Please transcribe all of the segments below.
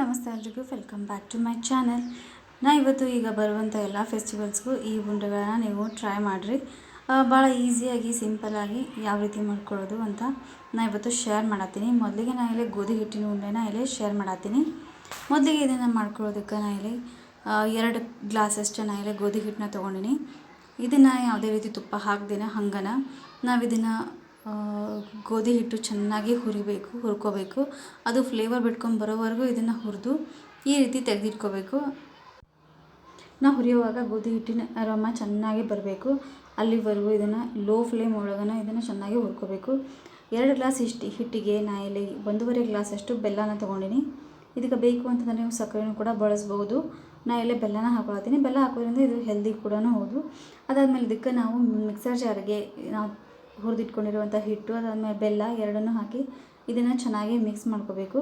ನಮಸ್ತೆ ಎಲ್ರಿಗೂ. Welcome back to my channel ನಾ ಇವತ್ತು ಈಗ ಬರುವಂಥ ಎಲ್ಲ ಫೆಸ್ಟಿವಲ್ಸ್ಗೂ ಈ ಉಂಡೆಗಳನ್ನ ನೀವು ಟ್ರೈ ಮಾಡಿರಿ. ಭಾಳ ಈಸಿಯಾಗಿ ಸಿಂಪಲ್ಲಾಗಿ ಯಾವ ರೀತಿ ಮಾಡ್ಕೊಳ್ಳೋದು ಅಂತ ನಾ ಇವತ್ತು ಶೇರ್ ಮಾಡತ್ತೀನಿ. ಮೊದಲಿಗೆ ನಾ ಇಲ್ಲಿ ಗೋಧಿ ಹಿಟ್ಟಿನ ಉಂಡೆನ ಇಲ್ಲಿ ಶೇರ್ ಮಾಡತ್ತೀನಿ. ಮೊದಲಿಗೆ ಇದನ್ನು ಮಾಡ್ಕೊಳ್ಳೋದಕ್ಕೆ ನಾ ಇಲ್ಲಿ ಎರಡು ಗ್ಲಾಸಷ್ಟು ನಾ ಇಲ್ಲಿ ಗೋಧಿ ಹಿಟ್ಟನ್ನ ತೊಗೊಂಡಿನಿ. ಇದನ್ನು ಯಾವುದೇ ರೀತಿ ತುಪ್ಪ ಹಾಕ್ದೇನೆ, ಹಂಗನ ನಾವು ಇದನ್ನು ಗೋಧಿ ಹಿಟ್ಟು ಚೆನ್ನಾಗಿ ಹುರಿಬೇಕು, ಹುರ್ಕೋಬೇಕು. ಅದು ಫ್ಲೇವರ್ ಬಿಟ್ಕೊಂಡು ಬರೋವರೆಗೂ ಇದನ್ನು ಹುರಿದು ಈ ರೀತಿ ತೆಗೆದಿಟ್ಕೋಬೇಕು. ನಾವು ಹುರಿಯುವಾಗ ಗೋಧಿ ಹಿಟ್ಟಿನ ರಮ ಚೆನ್ನಾಗಿ ಬರಬೇಕು. ಅಲ್ಲಿವರೆಗೂ ಇದನ್ನು ಲೋ ಫ್ಲೇಮ್ ಒಳಗನ ಇದನ್ನು ಚೆನ್ನಾಗಿ ಹುರ್ಕೋಬೇಕು. ಎರಡು ಗ್ಲಾಸ್ ಇಷ್ಟು ಹಿಟ್ಟಿಗೆ ನಾ ಇಲ್ಲಿ ಒಂದೂವರೆ ಗ್ಲಾಸಷ್ಟು ಬೆಲ್ಲನ ತೊಗೊಂಡಿನಿ. ಇದಕ್ಕೆ ಬೇಕು ಅಂತಂದರೆ ನೀವು ಸಕ್ಕರೆನೂ ಕೂಡ ಬಳಸ್ಬೋದು ನಾ ಇಲ್ಲೇ ಬೆಲ್ಲನ ಹಾಕೊಳತ್ತೀನಿ. ಬೆಲ್ಲ ಹಾಕೋದ್ರಿಂದ ಇದು ಹೆಲ್ದಿ ಕೂಡ ಹೌದು. ಅದಾದಮೇಲೆ ಇದಕ್ಕೆ ನಾವು ಮಿಕ್ಸರ್ ಜಾರಿಗೆ ನಾವು ಹುರಿದಿಟ್ಕೊಂಡಿರುವಂಥ ಹಿಟ್ಟು, ಅದಾದಮೇಲೆ ಬೆಲ್ಲ ಎರಡನ್ನೂ ಹಾಕಿ ಇದನ್ನು ಚೆನ್ನಾಗಿ ಮಿಕ್ಸ್ ಮಾಡ್ಕೋಬೇಕು.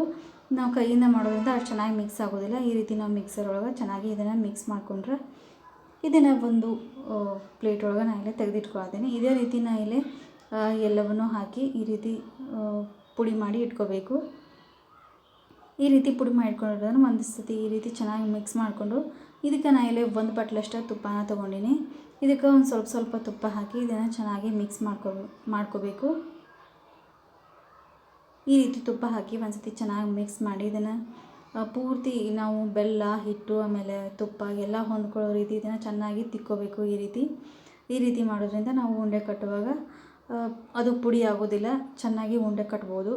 ನಾವು ಕೈಯಿಂದ ಮಾಡೋದ್ರಿಂದ ಅಷ್ಟು ಚೆನ್ನಾಗಿ ಮಿಕ್ಸ್ ಆಗೋದಿಲ್ಲ. ಈ ರೀತಿ ನಾವು ಮಿಕ್ಸರ್ ಒಳಗೆ ಚೆನ್ನಾಗಿ ಇದನ್ನು ಮಿಕ್ಸ್ ಮಾಡಿಕೊಂಡ್ರೆ ಇದನ್ನು ಒಂದು ಪ್ಲೇಟ್ ಒಳಗೆ ನಾನು ಇಲ್ಲೇ ತೆಗೆದಿಟ್ಕೊಳ್ತೀನಿ. ಇದೇ ರೀತಿ ನಾ ಇಲ್ಲಿ ಎಲ್ಲವನ್ನೂ ಹಾಕಿ ಈ ರೀತಿ ಪುಡಿ ಮಾಡಿ ಇಟ್ಕೋಬೇಕು. ಈ ರೀತಿ ಪುಡಿ ಮಾಡಿ ಇಟ್ಕೊಂಡಿರೋದನ್ನು ಒಂದು ಸತಿ ಈ ರೀತಿ ಚೆನ್ನಾಗಿ ಮಿಕ್ಸ್ ಮಾಡಿಕೊಂಡು ಇದಕ್ಕೆ ನಾನು ಇಲ್ಲಿ ಒಂದು ಬಟ್ಲಷ್ಟು ತುಪ್ಪನ ತೊಗೊಂಡಿನಿ. ಇದಕ್ಕೆ ಒಂದು ಸ್ವಲ್ಪ ಸ್ವಲ್ಪ ತುಪ್ಪ ಹಾಕಿ ಇದನ್ನು ಚೆನ್ನಾಗಿ ಮಿಕ್ಸ್ ಮಾಡ್ಕೋ ಮಾಡ್ಕೋಬೇಕು. ಈ ರೀತಿ ತುಪ್ಪ ಹಾಕಿ ಒಂದು ಸತಿ ಚೆನ್ನಾಗಿ ಮಿಕ್ಸ್ ಮಾಡಿ ಇದನ್ನು ಪೂರ್ತಿ ನಾವು ಬೆಲ್ಲ, ಹಿಟ್ಟು, ಆಮೇಲೆ ತುಪ್ಪ ಎಲ್ಲ ಹೊಂದ್ಕೊಳ್ಳೋ ರೀತಿ ಇದನ್ನು ಚೆನ್ನಾಗಿ ತಿಕ್ಕೋಬೇಕು ಈ ರೀತಿ. ಈ ರೀತಿ ಮಾಡೋದ್ರಿಂದ ನಾವು ಉಂಡೆ ಕಟ್ಟುವಾಗ ಅದು ಪುಡಿ ಆಗೋದಿಲ್ಲ, ಚೆನ್ನಾಗಿ ಉಂಡೆ ಕಟ್ಬೋದು.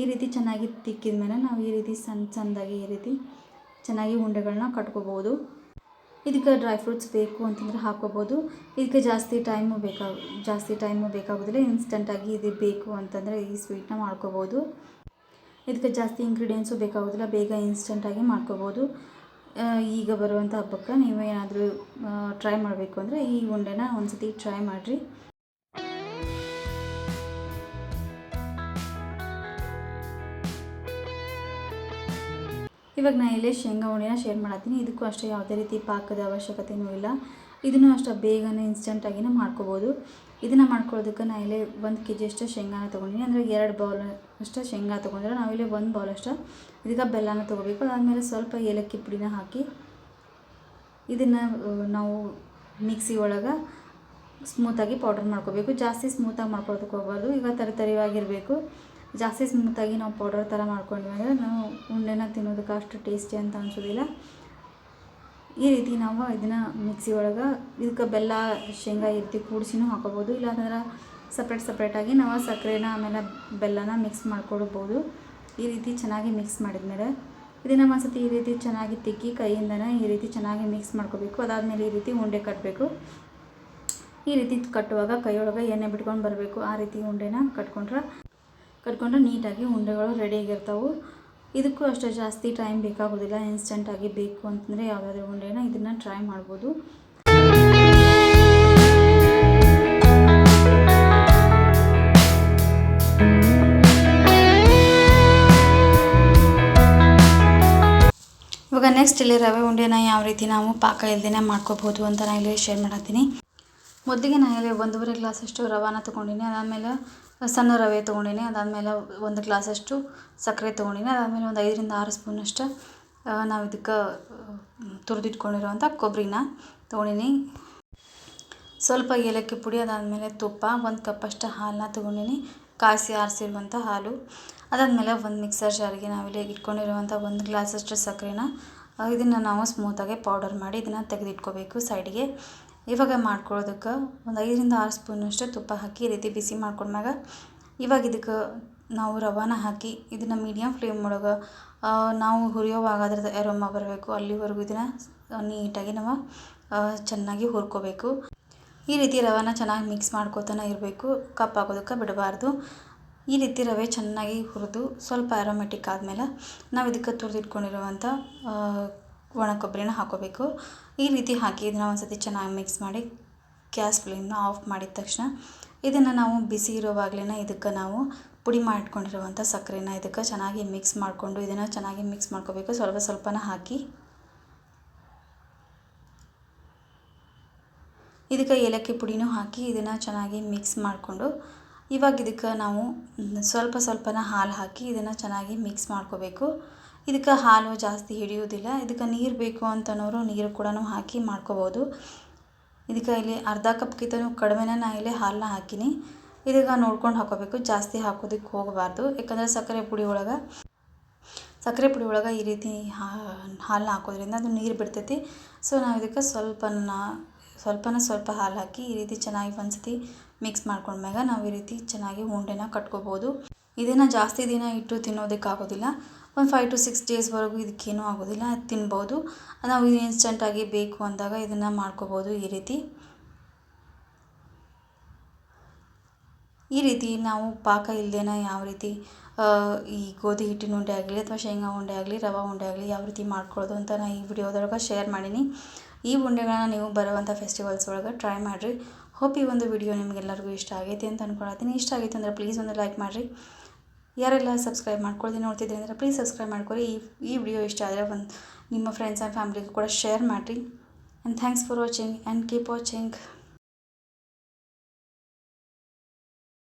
ಈ ರೀತಿ ಚೆನ್ನಾಗಿ ತಿಕ್ಕಿದ ಮೇಲೆ ನಾವು ಈ ರೀತಿ ಸಣ್ಣ ಸಣ್ಣದಾಗಿ ಈ ರೀತಿ ಚೆನ್ನಾಗಿ ಉಂಡೆಗಳನ್ನ ಕಟ್ಕೋಬೋದು. ಇದಕ್ಕೆ ಡ್ರೈ ಫ್ರೂಟ್ಸ್ ಬೇಕು ಅಂತಂದರೆ ಹಾಕ್ಕೋಬೋದು. ಇದಕ್ಕೆ ಜಾಸ್ತಿ ಟೈಮು ಬೇಕಾಗ, ಜಾಸ್ತಿ ಟೈಮು ಬೇಕಾಗೋದಿಲ್ಲ ಇನ್ಸ್ಟೆಂಟಾಗಿ ಇದು ಬೇಕು ಅಂತಂದರೆ ಈ ಸ್ವೀಟ್ನ ಮಾಡ್ಕೋಬೋದು. ಇದಕ್ಕೆ ಜಾಸ್ತಿ ಇಂಗ್ರೀಡಿಯೆಂಟ್ಸು ಬೇಕಾಗೋದಿಲ್ಲ, ಬೇಗ ಇನ್ಸ್ಟೆಂಟಾಗಿ ಮಾಡ್ಕೋಬೋದು. ಈಗ ಬರುವಂಥ ಹಬ್ಬಕ್ಕೆ ನೀವು ಏನಾದರೂ ಟ್ರೈ ಮಾಡಬೇಕು ಅಂದರೆ ಈ ಉಂಡೆನ ಒಂದು ಸತಿ ಟ್ರೈ ಮಾಡಿರಿ. ಇವಾಗ ನಾನು ಇಲ್ಲೇ ಶೇಂಗಾ ಉಂಡೆನ ಶೇರ್ ಮಾಡತ್ತೀನಿ. ಇದಕ್ಕೂ ಅಷ್ಟೇ ಯಾವುದೇ ರೀತಿ ಪಾಕದ ಅವಶ್ಯಕತೆಯೂ ಇಲ್ಲ. ಇದನ್ನು ಅಷ್ಟೇ ಬೇಗನೆ ಇನ್ಸ್ಟೆಂಟಾಗಿನೇ ಮಾಡ್ಕೋಬೋದು. ಇದನ್ನು ಮಾಡ್ಕೊಳ್ಳೋದಕ್ಕೆ ನಾನು ಇಲ್ಲೇ ಒಂದು ಕೆ ಜಿ ಅಷ್ಟು ಶೇಂಗಾನ ತೊಗೊಂಡಿನಿ. ಅಂದರೆ ಎರಡು ಬೌಲ್ ಅಷ್ಟು ಶೇಂಗಾ ತೊಗೊಂಡ್ರೆ. ನಾವಿಲ್ಲಿ ಒಂದು ಬೌಲ್ ಅಷ್ಟು ಇದಕ್ಕೆ ಬೆಲ್ಲನ ತೊಗೋಬೇಕು. ಅದಾದಮೇಲೆ ಸ್ವಲ್ಪ ಏಲಕ್ಕಿ ಪುಡಿನ ಹಾಕಿ ಇದನ್ನು ನಾವು ಮಿಕ್ಸಿ ಒಳಗೆ ಸ್ಮೂತಾಗಿ ಪೌಡರ್ ಮಾಡ್ಕೋಬೇಕು. ಜಾಸ್ತಿ ಸ್ಮೂತಾಗಿ ಮಾಡ್ಕೊಳ್ತಕ್ಕೆ ಹೋಗ್ಬಾರ್ದು. ಈಗ ತರಿ ತರಿವಾಗಿರಬೇಕು ಜಾಸ್ತಿ ಸ್ಮೂತಾಗಿ ನಾವು ಪೌಡರ್ ಥರ ಮಾಡ್ಕೊಂಡ್ವಿ ಅಂದರೆ ನಾವು ಉಂಡೆನ ತಿನ್ನೋದಕ್ಕೆ ಅಷ್ಟು ಟೇಸ್ಟಿ ಅಂತ ಅನಿಸೋದಿಲ್ಲ. ಈ ರೀತಿ ನಾವು ಇದನ್ನು ಮಿಕ್ಸಿ ಒಳಗೆ ಇದಕ್ಕೆ ಬೆಲ್ಲ, ಶೇಂಗಾ ಈ ರೀತಿ ಕೂಡಿಸಿನೂ ಹಾಕೋಬೋದು. ಇಲ್ಲಾಂದ್ರೆ ಸಪ್ರೇಟ್ ಸಪ್ರೇಟಾಗಿ ನಾವು ಸಕ್ಕರೆನ ಆಮೇಲೆ ಬೆಲ್ಲನ ಮಿಕ್ಸ್ ಮಾಡ್ಕೊಡ್ಬೋದು. ಈ ರೀತಿ ಚೆನ್ನಾಗಿ ಮಿಕ್ಸ್ ಮಾಡಿದ್ಮೇಲೆ ಇದನ್ನು ಒಂದ್ಸತಿ ಈ ರೀತಿ ಚೆನ್ನಾಗಿ ತಿಕ್ಕಿ ಕೈಯಿಂದನೇ ಈ ರೀತಿ ಚೆನ್ನಾಗಿ ಮಿಕ್ಸ್ ಮಾಡ್ಕೋಬೇಕು. ಅದಾದಮೇಲೆ ಈ ರೀತಿ ಉಂಡೆ ಕಟ್ಟಬೇಕು ಈ ರೀತಿ ಕಟ್ಟುವಾಗ ಕೈಯೊಳಗೆ ಎಣ್ಣೆ ಬಿಟ್ಕೊಂಡು ಬರಬೇಕು. ಆ ರೀತಿ ಉಂಡೆನ ಕಟ್ಕೊಂಡ್ರೆ ಕಟ್ಕೊಂಡ್ರೆ ನೀಟಾಗಿ ಉಂಡೆಗಳು ರೆಡಿಯಾಗಿರ್ತಾವೆ ಇದಕ್ಕೂ ಅಷ್ಟೇ ಜಾಸ್ತಿ ಟೈಮ್ ಬೇಕಾಗೋದಿಲ್ಲ. ಇನ್ಸ್ಟೆಂಟಾಗಿ ಬೇಕು ಅಂತಂದರೆ ಯಾವುದಾದ್ರೂ ಉಂಡೆನ ಇದನ್ನು ಟ್ರೈ ಮಾಡ್ಬೋದು. ಇವಾಗ ನೆಕ್ಸ್ಟ್ ಇಲ್ಲಿ ರವೆ ಉಂಡೆನ ಯಾವ ರೀತಿ ನಾವು ಪಾಕ ಇಲ್ದೇ ಮಾಡ್ಕೋಬೋದು ಅಂತ ನಾನು ಇಲ್ಲಿ ಶೇರ್ ಮಾಡತ್ತೀನಿ. ಮೊದಲಿಗೆ ನಾನು ಇಲ್ಲಿ ಒಂದೂವರೆ ಗ್ಲಾಸಷ್ಟು ರವಾನ ತೊಗೊಂಡಿನಿ. ಅದಾದಮೇಲೆ ಸಣ್ಣ ರವೆ ತೊಗೊಂಡಿನಿ, ಅದಾದಮೇಲೆ ಒಂದು ಗ್ಲಾಸಷ್ಟು ಸಕ್ಕರೆ ತೊಗೊಂಡೀನಿ, ಅದಾದಮೇಲೆ ಒಂದು ಐದರಿಂದ ಆರು ಸ್ಪೂನಷ್ಟು ನಾವು ಇದಕ್ಕೆ ತುರಿದಿಟ್ಕೊಂಡಿರುವಂಥ ಕೊಬ್ಬರಿನ ತೊಗೊಂಡೀನಿ. ಸ್ವಲ್ಪ ಏಲಕ್ಕಿ ಪುಡಿ, ಅದಾದಮೇಲೆ ತುಪ್ಪ, ಒಂದು ಕಪ್ಪಷ್ಟು ಹಾಲನ್ನ ತೊಗೊಂಡಿನಿ ಕಾಯಿಸಿ ಆರಿಸಿರುವಂಥ ಹಾಲು. ಅದಾದಮೇಲೆ ಒಂದು ಮಿಕ್ಸರ್ ಜಾರಿಗೆ ನಾವಿಲ್ಲಿ ಇಟ್ಕೊಂಡಿರುವಂಥ ಒಂದು ಗ್ಲಾಸಷ್ಟು ಸಕ್ಕರೆನ ಇದನ್ನು ನಾವು ಸ್ಮೂತಾಗಿ ಪೌಡರ್ ಮಾಡಿ ಇದನ್ನು ತೆಗೆದಿಟ್ಕೋಬೇಕು ಸೈಡಿಗೆ ಇವಾಗ ಮಾಡ್ಕೊಳ್ಳೋದಕ್ಕೆ ಒಂದು ಐದರಿಂದ ಆರು ಸ್ಪೂನಷ್ಟು ತುಪ್ಪ ಹಾಕಿ ಈ ರೀತಿ ಬಿಸಿ ಮಾಡ್ಕೊಂಡ್ಮ್ಯಾಗ ಇವಾಗ ಇದಕ್ಕೆ ನಾವು ರವಾನ ಹಾಕಿ ಇದನ್ನು ಮೀಡಿಯಮ್ ಫ್ಲೇಮ್ ಒಳಗೆ ನಾವು ಹುರಿಯೋವಾಗ ಅದ್ರದ್ದು ಎರೋಮ ಬರಬೇಕು. ಅಲ್ಲಿವರೆಗೂ ಇದನ್ನು ನೀಟಾಗಿ ನಾವು ಚೆನ್ನಾಗಿ ಹುರ್ಕೋಬೇಕು. ಈ ರೀತಿ ರವಾನ ಚೆನ್ನಾಗಿ ಮಿಕ್ಸ್ ಮಾಡ್ಕೋತಾನೆ ಇರಬೇಕು. ಕಪ್ಪಾಗೋದಕ್ಕೆ ಬಿಡಬಾರ್ದು. ಈ ರೀತಿ ರವೆ ಚೆನ್ನಾಗಿ ಹುರಿದು ಸ್ವಲ್ಪ ಆ್ಯರೋಮೆಟಿಕ್ ಆದಮೇಲೆ ನಾವು ಇದಕ್ಕೆ ತುರಿದಿಟ್ಕೊಂಡಿರುವಂಥ ಒಣ ಕೊಬ್ಬರಿನ ಹಾಕೋಬೇಕು. ಈ ರೀತಿ ಹಾಕಿ ಇದನ್ನು ಒಂದು ಸತಿ ಚೆನ್ನಾಗಿ ಮಿಕ್ಸ್ ಮಾಡಿ ಗ್ಯಾಸ್ ಫ್ಲೇಮ್ನ ಆಫ್ ಮಾಡಿದ ತಕ್ಷಣ ಇದನ್ನು ನಾವು ಬಿಸಿ ಇರೋವಾಗಲೇ ಇದಕ್ಕೆ ನಾವು ಪುಡಿ ಮಾಡಿಟ್ಕೊಂಡಿರುವಂಥ ಸಕ್ಕರೆನ ಇದಕ್ಕೆ ಚೆನ್ನಾಗಿ ಮಿಕ್ಸ್ ಮಾಡಿಕೊಂಡು ಇದನ್ನು ಚೆನ್ನಾಗಿ ಮಿಕ್ಸ್ ಮಾಡ್ಕೋಬೇಕು. ಸ್ವಲ್ಪ ಸ್ವಲ್ಪನ ಹಾಕಿ. ಇದಕ್ಕೆ ಏಲಕ್ಕಿ ಪುಡಿನೂ ಹಾಕಿ ಇದನ್ನು ಚೆನ್ನಾಗಿ ಮಿಕ್ಸ್ ಮಾಡಿಕೊಂಡು ಇವಾಗ ಇದಕ್ಕೆ ನಾವು ಸ್ವಲ್ಪ ಸ್ವಲ್ಪನ ಹಾಲು ಹಾಕಿ ಇದನ್ನು ಚೆನ್ನಾಗಿ ಮಿಕ್ಸ್ ಮಾಡ್ಕೋಬೇಕು. ಇದಕ್ಕೆ ಹಾಲು ಜಾಸ್ತಿ ಹಿಡಿಯೋದಿಲ್ಲ ಇದಕ್ಕೆ ನೀರು ಬೇಕು ಅಂತನವರು ನೀರು ಕೂಡ ಹಾಕಿ ಮಾಡ್ಕೋಬೋದು. ಇದಕ್ಕೆ ಇಲ್ಲಿ ಅರ್ಧ ಕಪ್ಗಿಂತನೂ ಕಡಿಮೆನೇ ನಾ ಇಲ್ಲಿ ಹಾಲನ್ನ ಹಾಕೀನಿ. ಇದಕ್ಕೆ ನೋಡ್ಕೊಂಡು ಹಾಕೋಬೇಕು. ಜಾಸ್ತಿ ಹಾಕೋದಕ್ಕೆ ಹೋಗಬಾರ್ದು. ಯಾಕಂದರೆ ಸಕ್ಕರೆ ಪುಡಿ ಒಳಗೆ, ಸಕ್ಕರೆ ಪುಡಿ ಒಳಗೆ ಈ ರೀತಿ ಹಾಲನ್ನ ಹಾಕೋದ್ರಿಂದ ಅದು ನೀರು ಬಿಡ್ತೈತಿ. ಸೊ ನಾವು ಇದಕ್ಕೆ ಸ್ವಲ್ಪನ ಸ್ವಲ್ಪನ ಸ್ವಲ್ಪ ಹಾಲು ಹಾಕಿ ಈ ರೀತಿ ಚೆನ್ನಾಗಿ ಒಂದ್ಸತಿ ಮಿಕ್ಸ್ ಮಾಡ್ಕೊಂಡ್ಮ್ಯಾಗ ನಾವು ಈ ರೀತಿ ಚೆನ್ನಾಗಿ ಉಂಡೆನ ಕಟ್ಕೋಬೋದು. ಇದನ್ನು ಜಾಸ್ತಿ ದಿನ ಇಟ್ಟು ತಿನ್ನೋದಕ್ಕಾಗೋದಿಲ್ಲ. ಒಂದು ಫೈವ್ ಟು ಸಿಕ್ಸ್ ಡೇಸ್ವರೆಗೂ ಇದಕ್ಕೇನೂ ಆಗೋದಿಲ್ಲ. ತಿನ್ಬೋದು. ನಾವು ಇದು ಇನ್ಸ್ಟಂಟಾಗಿ ಬೇಕು ಅಂದಾಗ ಇದನ್ನು ಮಾಡ್ಕೋಬೋದು ಈ ರೀತಿ. ಈ ರೀತಿ ನಾವು ಪಾಕ ಇಲ್ಲದೇನ ಯಾವ ರೀತಿ ಈ ಗೋಧಿ ಹಿಟ್ಟಿನ ಉಂಡೆ ಆಗಲಿ ಅಥವಾ ಶೇಂಗಾ ಉಂಡೆ ಆಗಲಿ, ರವೆ ಉಂಡೆ ಆಗಲಿ ಯಾವ ರೀತಿ ಮಾಡ್ಕೊಳ್ಳೋದು ಅಂತ ನಾನು ಈ ವಿಡಿಯೋದೊಳಗೆ ಶೇರ್ ಮಾಡೀನಿ. ಈ ಉಂಡೆಗಳನ್ನ ನೀವು ಬರುವಂಥ ಫೆಸ್ಟಿವಲ್ಸ್ ಒಳಗೆ ಟ್ರೈ ಮಾಡಿರಿ. ಹೋಪ್ ಈ ಒಂದು ವಿಡಿಯೋ ನಿಮಗೆಲ್ಲರಿಗೂ ಇಷ್ಟ ಆಗೈತೆ ಅಂತ ಅಂದ್ಕೊಳತ್ತೀನಿ ಇಷ್ಟ ಆಗೈತೆ ಅಂದರೆ ಪ್ಲೀಸ್ ಒಂದು ಲೈಕ್ ಮಾಡಿರಿ. ಯಾರೆಲ್ಲ ಸಬ್ಸ್ಕ್ರೈಬ್ ಮಾಡ್ಕೊಳ್ತೀನಿ ನೋಡ್ತಿದ್ದೀನಿ ಅಂದರೆ ಪ್ಲೀಸ್ ಸಬ್ಸ್ಕ್ರೈಬ್ ಮಾಡ್ಕೊರಿ. ಈ ಈ ವಿಡಿಯೋ ಇಷ್ಟ ಆದರೆ ಒಂದು ನಿಮ್ಮ ಫ್ರೆಂಡ್ಸ್ ಆ್ಯಂಡ್ ಫ್ಯಾಮಿಲಿಗೂ ಕೂಡ ಶೇರ್ ಮಾಡಿರಿ. And thanks for watching and keep watching